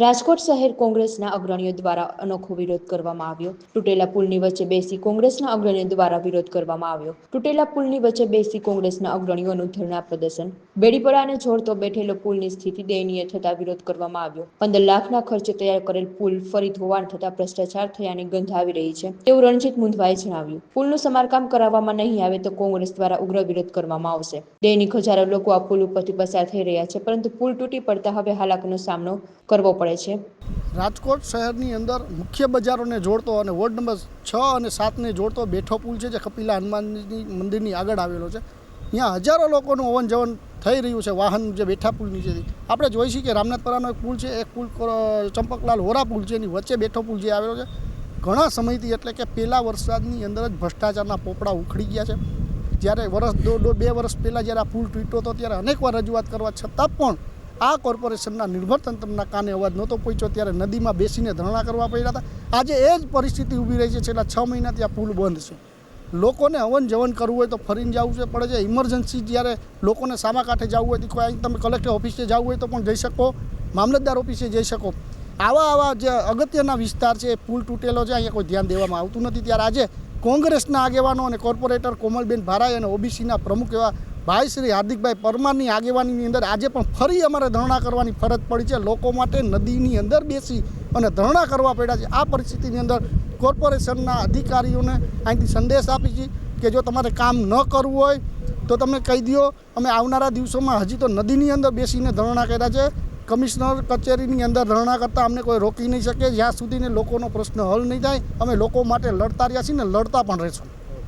રાજકોટ શહેર કોંગ્રેસના અગ્રણીઓ દ્વારા અનોખો વિરોધ કરવામાં આવ્યો. તૂટેલા પુલની વચ્ચે બેસી કોંગ્રેસના અગ્રણીઓ દ્વારા વિરોધ કરવામાં આવ્યો. તૂટેલા પુલની વચ્ચે બેસી કોંગ્રેસના અગ્રણીઓનું ધરણા પ્રદર્શન. બેડીપડાને જોડતો બેઠેલો પુલની સ્થિતિ દયનીય થતા વિરોધ કરવામાં આવ્યો. પંદર લાખના ખર્ચે તૈયાર કરેલ પુલ ફરી ધોવાણ થતા ભ્રષ્ટાચાર થયાની ગંધ આવી રહી છે, તેવું રણજીત મુંધવાએ જણાવ્યું. પુલનું સમારકામ કરાવવામાં નહીં આવે તો કોંગ્રેસ દ્વારા ઉગ્ર વિરોધ કરવામાં આવશે. દૈનિક હજારો લોકો આ પુલ ઉપરથી પસાર થઈ રહ્યા છે, પરંતુ પુલ તૂટી પડતા હવે હાલાકીનો સામનો કરવો પડે છે. રાજકોટ શહેરની અંદર મુખ્ય બજારોને જોડતો અને વોર્ડ નંબર છ અને સાતને જોડતો બેઠો પુલ છે જે કપિલા હનુમાનજી મંદિરની આગળ આવેલો છે. ત્યાં હજારો લોકોનું અવન જવન થઈ રહ્યું છે વાહન જે બેઠા પુલ નીચેથી આપણે જોઈ છીએ કે રામનાથપરાનો એક પુલ છે, એક પુલ ચંપકલાલ હોરા પુલ છે, એની વચ્ચે બેઠો પુલ જે આવેલો છે. ઘણા સમયથી એટલે કે પહેલા વરસાદની અંદર જ ભ્રષ્ટાચારના પોપડા ઉખડી ગયા છે. જ્યારે વર્ષ બે વર્ષ પહેલાં જ્યારે આ પુલ તૂટ્યો હતો ત્યારે અનેકવાર રજૂઆત કરવા છતાં પણ આ કોર્પોરેશનના નિર્ભર તંત્રના કાને અવાજ નહોતો પહોંચ્યો, ત્યારે નદીમાં બેસીને ધરણા કરવા પડ્યા હતા. આજે એ જ પરિસ્થિતિ ઊભી રહી છે, છેલ્લા છ મહિનાથી આ પુલ બંધ છે. લોકોને અવન જવન કરવું હોય તો ફરીને જવું છે, પડે છે ઇમરજન્સી જ્યારે લોકોને સામા કાંઠે જવું હોય તો કોઈ અહીં તમે કલેક્ટર ઓફિસે જવું હોય તો પણ જઈ શકો, મામલતદાર ઓફિસે જઈ શકો. આવા આવા જે અગત્યના વિસ્તાર છે, એ પુલ તૂટેલો છે, અહીંયા કોઈ ધ્યાન દેવામાં આવતું નથી. ત્યારે આજે કોંગ્રેસના આગેવાનો અને કોર્પોરેટર કોમલબેન ભારાઈ અને ઓબીસીના પ્રમુખ એવા ભાઈ શ્રી હાર્દિકભાઈ પરમારની આગેવાનીની અંદર આજે પણ ફરી અમારે ધરણા કરવાની ફરજ પડી છે. લોકો માટે નદીની અંદર બેસી અને ધરણા કરવા પડ્યા છે. આ પરિસ્થિતિની અંદર કોર્પોરેશનના અધિકારીઓને અહીંથી સંદેશ આપી છે કે જો તમારે કામ ન કરવું હોય તો તમે કહી દો, અમે આવનારા દિવસોમાં હજી તો નદીની અંદર બેસીને ધરણા કર્યા છે. કમિશનર કચેરીની અંદર ધરણા કરતાં અમને કોઈ રોકી નહીં શકે. જ્યાં સુધીને લોકોનો પ્રશ્ન હલ નહીં થાય. અમે લોકો માટે લડતા રહ્યા છીએ ને લડતા પણ રહીશું.